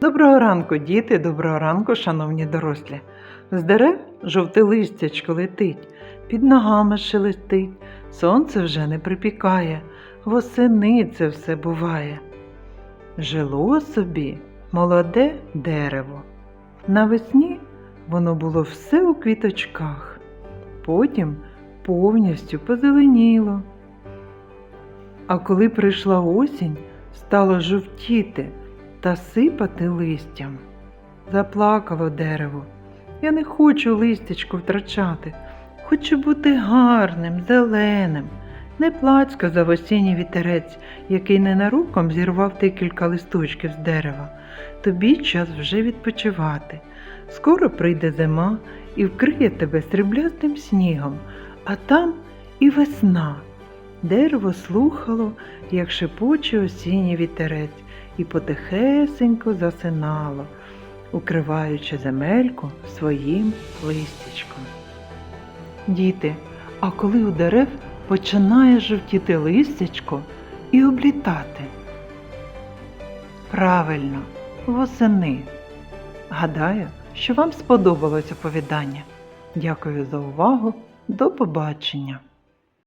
Доброго ранку, діти, доброго ранку, шановні дорослі. З дерев жовте листячко летить, під ногами шелестить, сонце вже не припікає, восени це все буває. Жило собі молоде дерево. Навесні воно було все у квіточках, потім повністю позеленіло. А коли прийшла осінь, стало жовтіти та сипати листям. Заплакало дерево. Я не хочу листячко втрачати. Хочу бути гарним, зеленим. Не плач, сказав осінній вітерець, який ненароком зірвав декілька листочків з дерева. Тобі час вже відпочивати. Скоро прийде зима і вкриє тебе сріблястим снігом, а там і весна. Дерево слухало, як шепоче осінній вітерець, і потихесенько засинало, укриваючи земельку своїм листячком. Діти, а коли у дерев починає жовтіти листячко і облітати? Правильно, восени. Гадаю, що вам сподобалось оповідання. Дякую за увагу. До побачення!